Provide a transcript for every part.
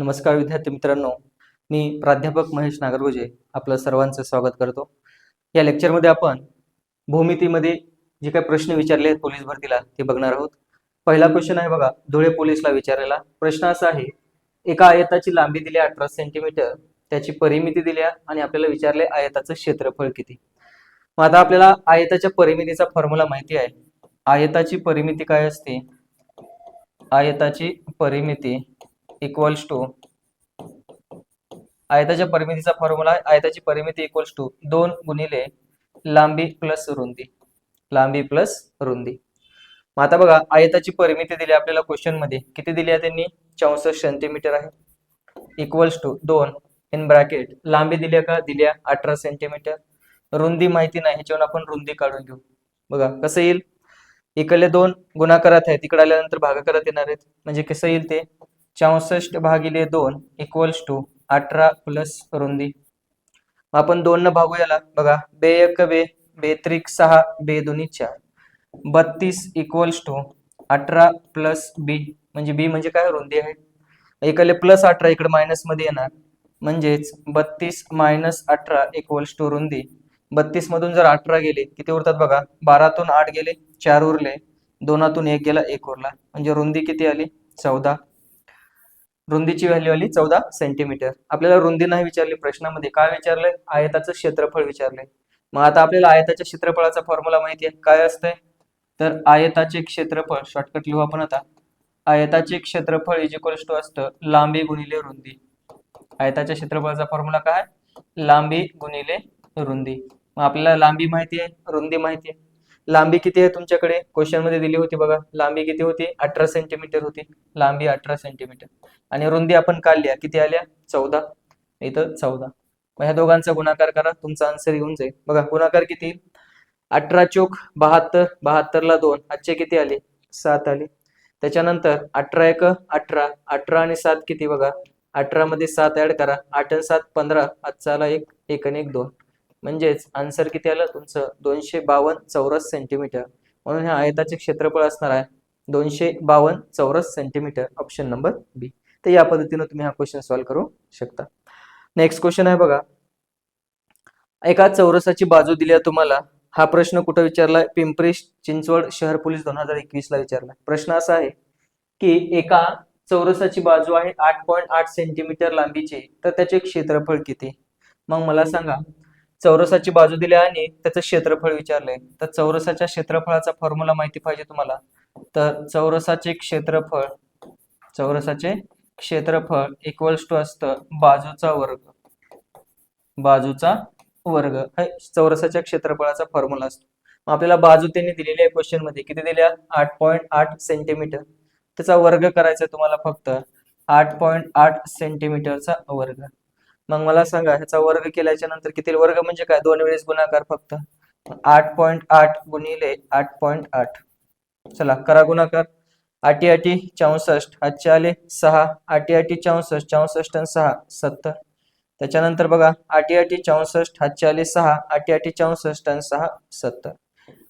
नमस्कार विद्यार्थी मित्रांनो. मी प्राध्यापक महेश नागरगोजे आपलं सर्वांचं स्वागत करतो. या लेक्चरमध्ये आपण भूमितीमध्ये जे काही प्रश्न विचारले आहेत पोलीस भरतीला ते बघणार आहोत. पहिला क्वेश्चन आहे बघा धुळे पोलीसला विचारलेला. प्रश्न असा आहे एका आयताची लांबी दिली अठरा सेंटीमीटर त्याची परिमिती दिल्या आणि आपल्याला विचारले आयताचं क्षेत्रफळ किती. मग आता आपल्याला आयताच्या परिमितीचा फॉर्म्युला माहिती आहे. आयताची परिमिती काय असते? आयताची परिमिती इक्वल्स टू आयताच्या परिमितीचा फॉर्म्युला आहे आयताची परिमिती इक्वल्स टू दोन गुणिले लांबी प्लस रुंदी. लांबी प्लस रुंदी. मग आता बघा आयताची परिमिती दिली आपल्याला क्वेश्चनमध्ये. किती दिली आहे त्यांनी? चौसष्ट सेंटीमीटर आहे. इक्वल्स टू दोन इन ब्रॅकेट लांबी दिल्या का? दिल्या अठरा सेंटीमीटर रुंदी माहिती नाही. ह्याच्यावर आपण रुंदी काढून घेऊ. बघा कसं येईल? इकडले दोन गुणाकारात आहेत. तिकडे आल्यानंतर भागाकारात येणार आहेत. म्हणजे कसं येईल ते? चौसष्ट भागिले दोन इक्वल्स टू अठरा प्लस रुंदी. आपण दोन न भागू याला. बघा बे एक बे बे त्रिक सहा बे दोन्ही चार. बत्तीस इक्वल्स टू अठरा प्लस बी म्हणजे बी म्हणजे काय? रुंदी आहे. इकडले प्लस अठरा इकडे मायनसमध्ये येणार. म्हणजेच बत्तीस मायनस अठरा इक्वल्स टू रुंदी. बत्तीस मधून जर अठरा गेले किती उरतात बघा? बारातून आठ गेले चार उरले. दोनातून एक गेला एक उरला. म्हणजे रुंदी किती आली? चौदा. रुंदीची व्हॅल्यू आली चौदा सेंटीमीटर आपल्याला रुंदी नाही विचारली प्रश्नामध्ये काय विचारलंय? आयताचं क्षेत्रफळ विचारलंय. मग आता आपल्याला आयताच्या क्षेत्रफळाचा फॉर्म्युला माहिती आहे. काय असतंय? तर आयताचे क्षेत्रफळ शॉर्टकट लिहू आपण आता. आयताचे क्षेत्रफळ इज इक्वल्स टू असतं लांबी गुणिले रुंदी. आयताच्या क्षेत्रफळाचा फॉर्म्युला काय? लांबी गुणिले रुंदी. मग आपल्याला लांबी माहिती आहे? रुंदी माहिती आहे. लांबी किती आहे तुमच्याकडे? क्वेश्चनमध्ये दिली होती बघा. लांबी किती होती? अठरा सेंटीमीटर होती. लांबी अठरा सेंटीमीटर आणि रुंदी आपण काढल्या. किती आल्या? चौदा. इथं चौदा. मग ह्या दोघांचा गुणाकार करा. तुमचा आन्सर येऊन जाईल. बघा गुणाकार किती? अठरा चोक बहात्तर. बहात्तरला दोन. आजचे किती आले? सात आले. त्याच्यानंतर अठरा एक अठरा. अठरा आणि सात किती बघा? अठरा मध्ये सात ऍड करा. आठ आणि सात पंधरा. आजचा आला एक. एक आणि एक दोन. म्हणजेच आन्सर किती आलं? तुमचं दोनशे बावन्न चौरस सेंटीमीटर म्हणून ह्या आयताचे क्षेत्रफळ असणार आहे दोनशे बावन्न चौरस सेंटीमीटर ऑप्शन नंबर बी तर या पद्धतीनं तुम्ही हा क्वेश्चन सॉल्व्ह करू शकता. नेक्स्ट क्वेश्चन आहे बघा. एका चौरसाची बाजू दिली आहे तुम्हाला. हा प्रश्न कुठं विचारलाय? पिंपरी चिंचवड शहर पोलीस दोन हजार एकवीस ला विचारलाय. प्रश्न असा आहे की एका चौरसाची बाजू आहे आठ पॉईंट आठ सेंटीमीटर लांबीची. तर त्याचे क्षेत्रफळ किती? मग मला सांगा. चौरसाची बाजू दिली आणि त्याचं क्षेत्रफळ विचारलंय. तर चौरसाच्या क्षेत्रफळाचा फॉर्म्युला माहिती पाहिजे तुम्हाला. तर चौरसाचे क्षेत्रफळ चौरसाचे क्षेत्रफळ इक्वल्स टू असतं बाजूचा वर्ग. बाजूचा वर्ग. हे चौरसाच्या क्षेत्रफळाचा फॉर्म्युला असतो. मग आपल्याला बाजू त्यांनी दिलेली आहे क्वेश्चनमध्ये. किती दिल्या? आठ पॉईंट आठ सेंटीमीटर त्याचा वर्ग करायचा तुम्हाला फक्त आठ पॉईंट आठ सेंटीमीटरचा वर्ग. मग मला सांगा ह्याचा वर्ग केल्याच्यानंतर किती वर्ग म्हणजे काय? दोन वेळेस गुणाकार फक्त. आठ पॉईंट आठ गुणिले आठ पॉईंट आठ. चला करा गुणाकार. आठी आठी चौसष्ट आजचे आले सहा. आठी आठी चौसष्ट चौसष्ट आणि सहा सत्तर. त्याच्यानंतर बघा आठी आठी चौसष्ट हातचे आले सहा. आठी आठी चौसष्ट आणि सहा सत्तर.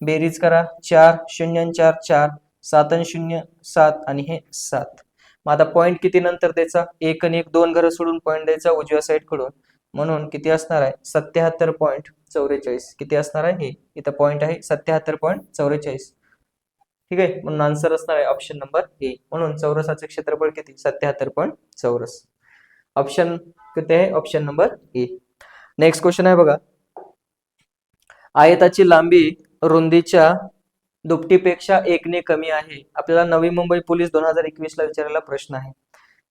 बेरीज करा. चार शून्य चार चार. सात आणि शून्य सात. आणि हे सात. मग आता पॉईंट किती नंतर द्यायचा? एक आणि एक दोन घरं सोडून पॉईंट द्यायचा उजव्या साईडकडून. म्हणून किती असणार आहे? सत्याहत्तर पॉईंट चौवेचाळीस किती असणार आहे? हे. इथं पॉईंट आहे सत्याहत्तर पॉईंट चौवेचाळीस ठीक आहे? म्हणून आन्सर असणार आहे ऑप्शन नंबर ए म्हणून चौरसाचे क्षेत्रफळ किती? सत्याहत्तर पॉईंट चौरस. ऑप्शन किती आहे? Option number A next question आहे बघा. आयताची लांबी रुंदीच्या दुपटीपेक्षा एकने कमी आहे. आपल्याला नवी मुंबई पोलीस दोन हजार एकवीस ला विचारलेला प्रश्न आहे.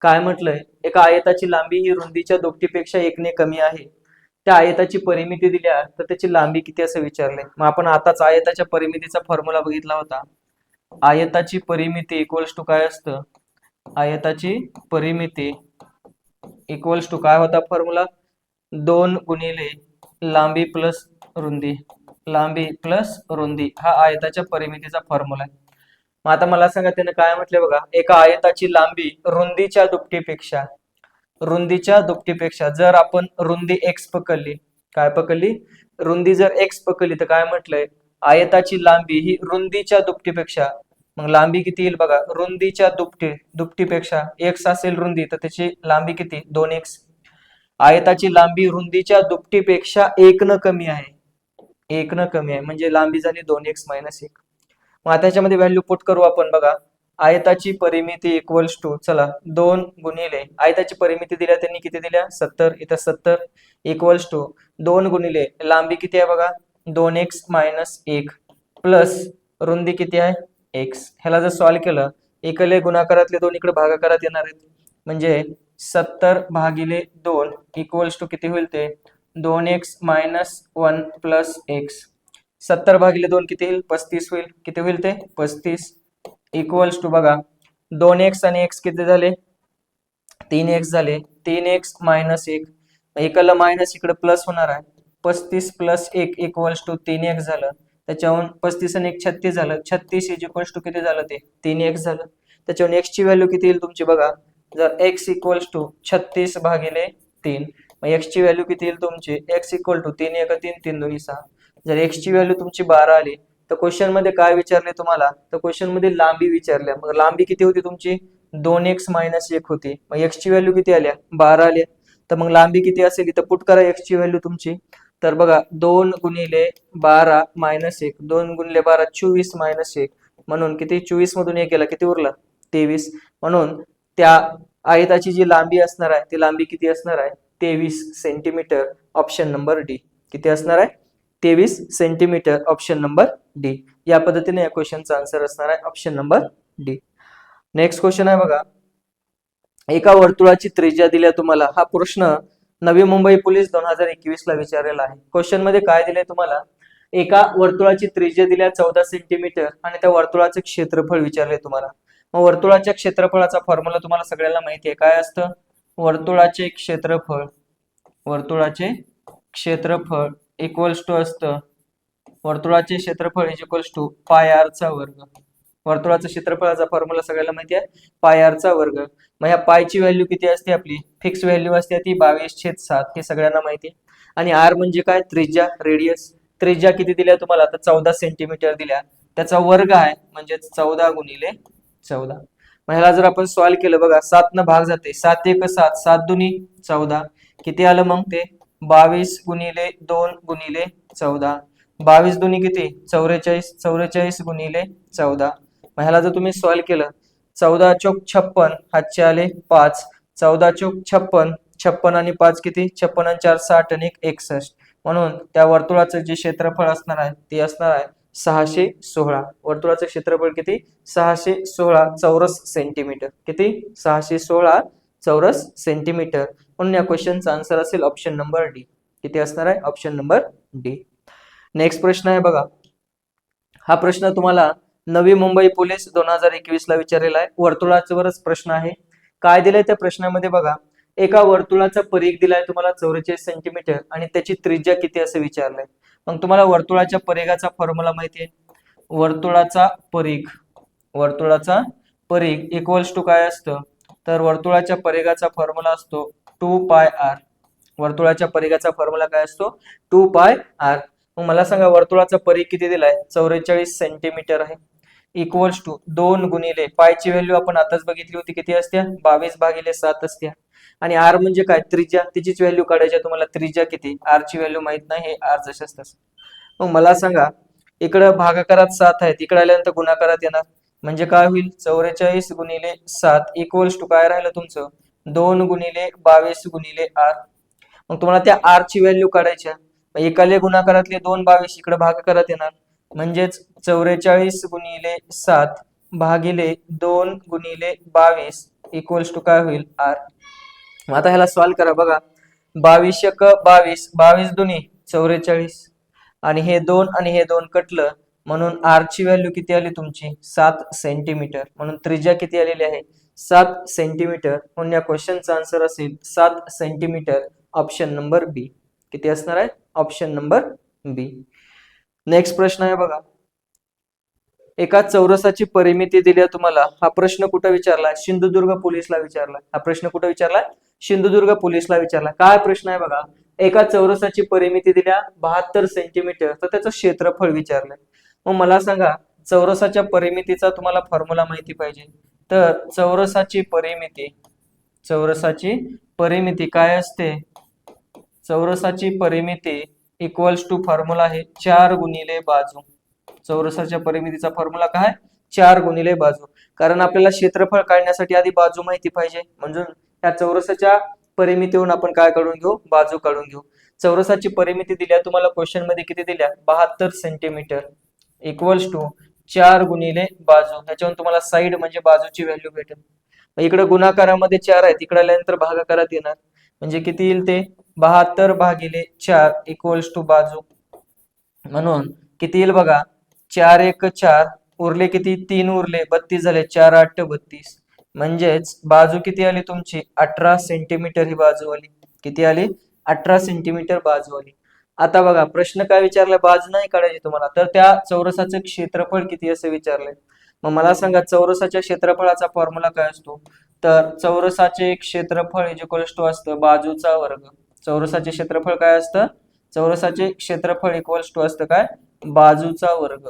काय म्हटलंय? एका आयताची लांबी ही रुंदीच्या दुपटीपेक्षा एकने कमी आहे. त्या आयताची परिमिती दिल्या तर त्याची लांबी किती असं विचारलंय? मग आपण आताच आयताच्या परिमितीचा फॉर्म्युला बघितला होता. आयताची परिमिती इक्वल्स टू काय असतं? आयताची परिमिती इक्वल्स टू काय होता फॉर्म्युला दोन गुणिले लांबी प्लस रुंदी. लांबी प्लस रुंदी हा आयताच्या परिमितीचा फॉर्म्युला आहे. मग आता मला सांगा त्याने काय म्हटले बघा? एका आयताची लांबी रुंदीच्या दुपटीपेक्षा रुंदीच्या दुपटीपेक्षा जर आपण रुंदी एक्स पकडली काय पकडली? रुंदी जर एक्स पकडली तर काय म्हटलंय? आयताची लांबी ही रुंदीच्या दुपटीपेक्षा मग लांबी किती येईल बघा? रुंदीच्या दुपटी दुपटीपेक्षा एक्स असेल रुंदी तर त्याची लांबी किती? दोन एक्स आयताची लांबी रुंदीच्या दुपटीपेक्षा एक न कमी आहे. एक न कमी आहे. म्हणजे लांबी झाली दोन एक्स मायनस एक. मग आता त्याच्यामध्ये व्हॅल्यू पुट करू आपण बघा. आयताची परिमिती इक्वल्स टू चला दोन गुणिले आयताची परिमिती दिल्या त्यांनी किती दिल्या? सत्तर. इथं सत्तर इक्वल्स टू दोन गुणिले लांबी किती आहे बघा? दोन एक्स मायनस एक प्लस रुंदी किती आहे? एक्स ह्याला जर सॉल्व केलं एकले गुणाकारातले दोन इकडे भागाकारात येणार आहेत. म्हणजे सत्तर भागिले दोन इक्वल्स टू किती होईल ते? दोन X minus one plus X सत्तर भागिले दोन किती येईल पस्तीस होईल. किती होईल ते? पस्तीस. इक्वल्स टू बघा. दोन एक्स आणि एक्स किती झाले? तीन एक्स झाले. तीन एक्स मायनस एक. एकाला मायनस इकडे प्लस होणार आहे. पस्तीस प्लस एक इक्वल्स टू तीन एक्स झालं. त्याच्याहून पस्तीस आणि एक छत्तीस झालं. छत्तीस इज इक्वल्स टू किती झालं ते? तीन एक्स झालं. त्याच्याहून एक्स ची व्हॅल्यू किती येईल तुमची बघा? जर एक्स इक्वल्स टू छत्तीस भागिले तीन. मग एक्सची व्हॅल्यू किती येईल तुमची? एक्स इक्वल टू तीन एक तीन तीन दोन्ही सहा. जर एक्सची व्हॅल्यू तुमची बारा आली तर क्वेश्चनमध्ये काय विचारले तुम्हाला? तर क्वेश्चनमध्ये लांबी विचारल्या. मग लांबी किती होती तुमची? दोन एक्स मायनस एक होती. मग एक्सची व्हॅल्यू किती आल्या? बारा आल्या. तर मग लांबी किती असेल इथं पुट करा एक्सची व्हॅल्यू तुमची. तर बघा दोन गुणिले बारा मायनस एक. दोन गुणिले बारा चोवीस मायनस एक. म्हणून किती? चोवीस मधून एक गेला. किती उरला? तेवीस. म्हणून त्या आयताची जी लांबी असणार आहे ती लांबी किती असणार आहे? तेवीस सेंटीमीटर ऑप्शन नंबर डी. किती असणार आहे? तेवीस सेंटीमीटर ऑप्शन नंबर डी. या पद्धतीने या क्वेश्चनचा आन्सर असणार आहे option number D. Next question आहे बघा. एका वर्तुळाची त्रिज्या दिल्या तुम्हाला. हा प्रश्न नवी मुंबई पोलीस दोन हजार एकवीस ला विचारलेला आहे. क्वेश्चनमध्ये काय दिलंय तुम्हाला? एका वर्तुळाची त्रिज्या दिल्या चौदा सेंटीमीटर आणि त्या वर्तुळाचे क्षेत्रफळ विचारले तुम्हाला. मग वर्तुळाच्या क्षेत्रफळाचा फॉर्म्युला तुम्हाला सगळ्यांना माहिती आहे. काय असतं? वर्तुळाचे क्षेत्रफळ वर्तुळाचे क्षेत्रफळ इक्वल्स टू असतं. वर्तुळाचे क्षेत्रफळ इज इक्वल्स टू पाय वर्ग. वर्तुळाचा क्षेत्रफळाचा फॉर्म्युला सगळ्याला माहिती आहे? पाय वर्ग. मग ह्या पायची व्हॅल्यू किती असते आपली? फिक्स व्हॅल्यू असते ती बावीस छेद सात हे सगळ्यांना माहिती आहे. आणि आर म्हणजे काय? त्रिज्या रेडियस त्रिज्या किती दिल्या तुम्हाला? आता चौदा सेंटीमीटर दिल्या. त्याचा वर्ग आहे म्हणजे चौदा गुणिले चौदा. मग ह्याला जर आपण सॉल्व केलं बघा सात न भाग जाते. सात एक सात सात दुनी चौदा. किती आलं मग ते? बावीस गुणिले दोन गुणिले चौदा. बावीस दुनी किती? चौवेचाळीस चौवेचाळीस गुणिले चौदा. मग ह्याला जर तुम्ही सॉल्व केलं चौदा चौक छप्पन हातचे आले पाच. चौदा चौक छप्पन छप्पन आणि पाच किती? छप्पन आणि चार साठ आणि एक एकसष्ट. म्हणून त्या वर्तुळाचं जे क्षेत्रफळ असणार आहे ते असणार आहे सहाशे सोळा. वर्तुळाचं क्षेत्रफळ किती? सहाशे सोळा चौरस सेंटीमीटर किती? सहाशे सोळा चौरस सेंटीमीटर म्हणून या क्वेश्चनचा आन्सर असेल ऑप्शन नंबर डी किती असणार आहे? ऑप्शन नंबर डी नेक्स्ट प्रश्न आहे बघा. हा प्रश्न तुम्हाला नवी मुंबई पोलीस दोन हजार एकवीस ला विचारलेला आहे. वर्तुळाच्यावरच प्रश्न आहे. काय दिलंय त्या प्रश्नामध्ये बघा? एका वर्तुळाचा परीघ दिलाय तुम्हाला चौवेचाळीस सेंटीमीटर आणि त्याची त्रिज्या किती असं विचारलंय. मग तुम्हाला वर्तुळाच्या परेगाचा फॉर्म्युला माहिती आहे वर्तुळाचा परीघ वर्तुळाचा परीघ इक्वल्स टू काय असतं? तर वर्तुळाच्या परेगाचा फॉर्म्युला असतो टू पाय आर वर्तुळाच्या परेगाचा फॉर्म्युला काय असतो? टू पाय आर मग मला सांगा वर्तुळाचा परीघ किती दिलाय? चौवेचाळीस सेंटीमीटर आहे. इक्वल्स टू दोन गुणिले. पायची व्हॅल्यू आपण आताच बघितली होती किती असत्या? बावीस भागिले सात असत्या. आणि आर म्हणजे काय? त्रिज्या. तिचीच व्हॅल्यू काढायची तुम्हाला. त्रिज्या किती? आर ची व्हॅल्यू माहीत नाही. हे आर जशाच तस मग मला सांगा इकडं भागाकारात सात आहेत. इकडे आल्यानंतर गुणाकारात येणार. म्हणजे काय होईल? चौवेचाळीस गुणिले सात. इक्वल्स टू काय राहिलं तुमचं? दोन गुणिले बावीस गुणिले आर मग तुम्हाला त्या आर ची व्हॅल्यू काढायच्या एकाले गुणाकारातले दोन बावीस इकडे भागाकारात येणार. म्हणजेच चौवेचाळीस गुणिले सात भागिले दोन गुणिले बावीस इक्वल्स टू काय होईल? आर. आता ह्याला सॉल्व करा बघा. बावीस एक बावीस बावीस दुनी चौवेचाळीस आणि हे दोन आणि हे दोन कटलं म्हणून आर ची व्हॅल्यू किती आली तुमची? सात सेंटीमीटर म्हणून त्रिज्या किती आलेली आहे? सात सेंटीमीटर म्हणून या क्वेश्चनचा आन्सर असेल सात सेंटीमीटर ऑप्शन नंबर बी किती असणार आहे? ऑप्शन नंबर बी नेक्स्ट प्रश्न आहे बघा. एका चौरसाची परिमिती दिली आहे तुम्हाला. हा प्रश्न कुठं विचारला? सिंधुदुर्ग पोलीसला विचारला. हा प्रश्न कुठं विचारला? सिंधुदुर्ग पोलीसला विचारला. काय प्रश्न आहे बघा? एका चौरसाची परिमिती दिल्या बहात्तर सेंटीमीटर तर त्याचं क्षेत्रफळ विचारलंय मग मला सांगा चौरसाच्या परिमितीचा तुम्हाला फॉर्म्युला माहिती पाहिजे. तर चौरसाची परिमिती चौरसाची परिमिती काय असते? चौरसाची परिमिती इक्वल्स टू फॉर्म्युला आहे. चार गुणिले बाजू. चौरसाच्या परिमितीचा फॉर्म्युला काय चार गुणिले बाजू. कारण आपल्याला क्षेत्रफळ काढण्यासाठी आधी बाजू माहिती पाहिजे. म्हणजे त्या चौरसाच्या परिमितीवरून आपण काय काढून घेऊ? बाजू काढून घेऊ. चौरसाची परिमिती दिल्या तुम्हाला क्वेश्चनमध्ये किती दिल्या? बहात्तर सेंटीमीटर इक्वल्स टू चार गुणिले बाजू. त्याच्यावरून तुम्हाला साईड म्हणजे बाजूची व्हॅल्यू भेटेल. इकडे गुणाकारामध्ये चार आहेत. इकडे आल्यानंतर भागाकारात येणार. म्हणजे किती येईल ते? बहात्तर भागिले चार इक्वल्स टू बाजू. म्हणून किती येईल बघा? चार एक चार उरले किती? तीन उरले बत्तीस झाले चार आठ बत्तीस. म्हणजेच बाजू किती आली तुमची? अठरा सेंटीमीटर ही बाजू आली. किती आली? अठरा सेंटीमीटर बाजू आली. आता बघा प्रश्न काय विचारला बाजू नाही काढायची तुम्हाला. तर त्या चौरसाचं क्षेत्रफळ किती असं विचारलंय? मग मला सांगा चौरसाच्या क्षेत्रफळाचा फॉर्म्युला काय असतो? तर चौरसाचे क्षेत्रफळ इक्वल्स टू असतं बाजूचा वर्ग. चौरसाचे क्षेत्रफळ काय असतं? चौरसाचे क्षेत्रफळ इक्वल्स टू असतं काय? बाजूचा वर्ग.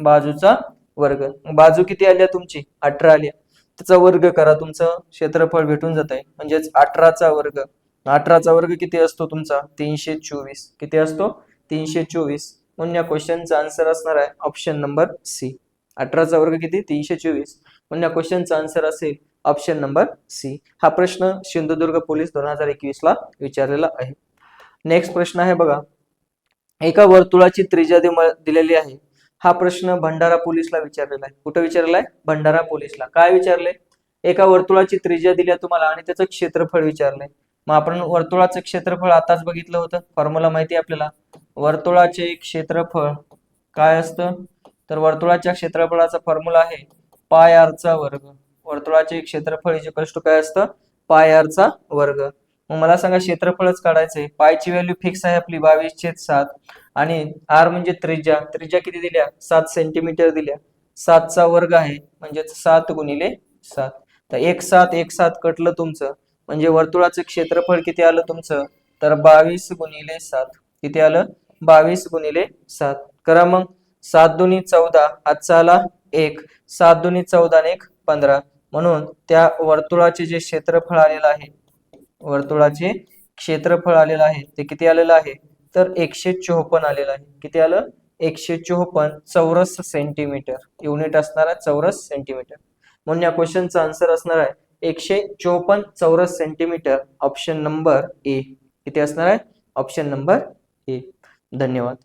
बाजूचा वर्ग. बाजू किती आली तुमची? अठरा आली त्याचा वर्ग करा तुमचं. क्षेत्रफळ भेटून जात आहे म्हणजेच अठराचा वर्ग. अठराचा वर्ग किती असतो तुमचा? तीनशे चोवीस. किती असतो? तीनशे चोवीस. म्हणून या क्वेश्चनचा आन्सर असणार आहे ऑप्शन नंबर सी अठराचा वर्ग किती? तीनशे चोवीस. म्हणून या क्वेश्चनचा आन्सर असेल ऑप्शन नंबर सी. हा प्रश्न सिंधुदुर्ग पोलीस दोन हजार एकवीस ला विचारलेला आहे. नेक्स्ट प्रश्न आहे बघा. एका वर्तुळाची त्रिज्या दिलेली आहे. हा प्रश्न भंडारा पोलीसला विचारलेला आहे. कुठं विचारलेला आहे? भंडारा पोलीसला. काय विचारले? एका वर्तुळाची त्रिज्या दिल्या तुम्हाला आणि त्याचं क्षेत्रफळ विचारलंय मग आपण वर्तुळाचं क्षेत्रफळ आताच बघितलं होतं. फॉर्म्युला माहिती आहे आपल्याला. वर्तुळाचे क्षेत्रफळ काय असतं? तर वर्तुळाच्या क्षेत्रफळाचा फॉर्म्युला आहे पाय आरचा वर्ग. वर्तुळाचे क्षेत्रफळ इजिकल्स टू काय असतं? पाय आरचा वर्ग. मग मला सांगा क्षेत्रफळच काढायचंय. पायची व्हॅल्यू फिक्स आहे आपली बावीस छेद सात. आणि आर म्हणजे त्रिज्या. त्रिज्या किती दिल्या? सात सेंटीमीटर दिल्या. सातचा वर्ग आहे म्हणजेच सात गुणिले सात. तर एक सात एक सात कटलं तुमचं. म्हणजे वर्तुळाचं क्षेत्रफळ किती आलं तुमचं? तर बावीस गुणिले सात. किती आलं? बावीस गुणिले सात. करा मग. सात दुनी चौदा आजचा आला एक. सात दुनी चौदा आणि एक पंधरा. म्हणून त्या वर्तुळाचे जे क्षेत्रफळ आलेलं आहे वर्तुळाचे क्षेत्रफळ आलेलं आहे ते किती आलेलं आहे? तर एकशे चोपन्न आलेलं आहे. किती आलं? एकशे चोपन्न चौरस सेंटीमीटर. युनिट असणार आहे चौरस सेंटीमीटर. म्हणून या क्वेश्चनचा आन्सर असणार आहे एकशे चोपन्न चौरस सेंटीमीटर. ऑप्शन नंबर ए. किती असणार आहे? Option number A. धन्यवाद.